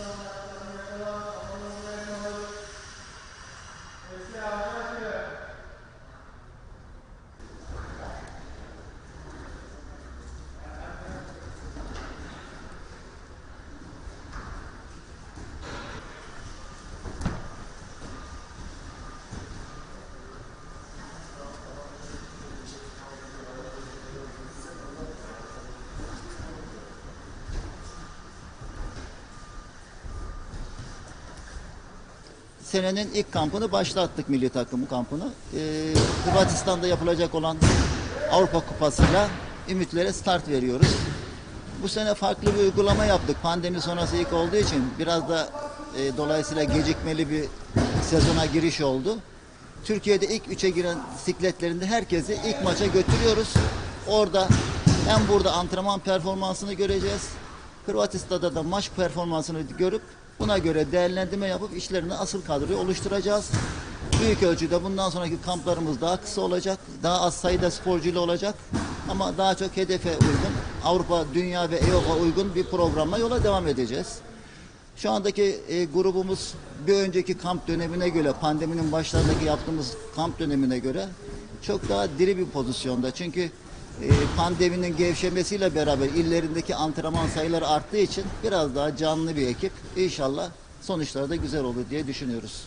So senenin ilk kampını başlattık milli takımı kampını. Ee, Hırvatistan'da yapılacak olan Avrupa Kupası'yla ümitlere start veriyoruz. Bu sene farklı bir uygulama yaptık. Pandemi sonrası ilk olduğu için biraz da e, dolayısıyla gecikmeli bir sezona giriş oldu. Türkiye'de ilk üçe giren sikletlerinde herkesi ilk maça götürüyoruz. Orada hem burada antrenman performansını göreceğiz. Hırvatistan'da da maç performansını görüp buna göre değerlendirme yapıp işlerini asıl kadroyu oluşturacağız. Büyük ölçüde bundan sonraki kamplarımız daha kısa olacak. Daha az sayıda sporcuyla olacak. Ama daha çok hedefe uygun, Avrupa, Dünya ve EOP'a uygun bir programla yola devam edeceğiz. Şu andaki e, grubumuz bir önceki kamp dönemine göre, pandeminin başlarındaki yaptığımız kamp dönemine göre çok daha diri bir pozisyonda. Çünkü pandeminin gevşemesiyle beraber illerindeki antrenman sayıları arttığı için biraz daha canlı bir ekip. İnşallah sonuçları da güzel olur diye düşünüyoruz.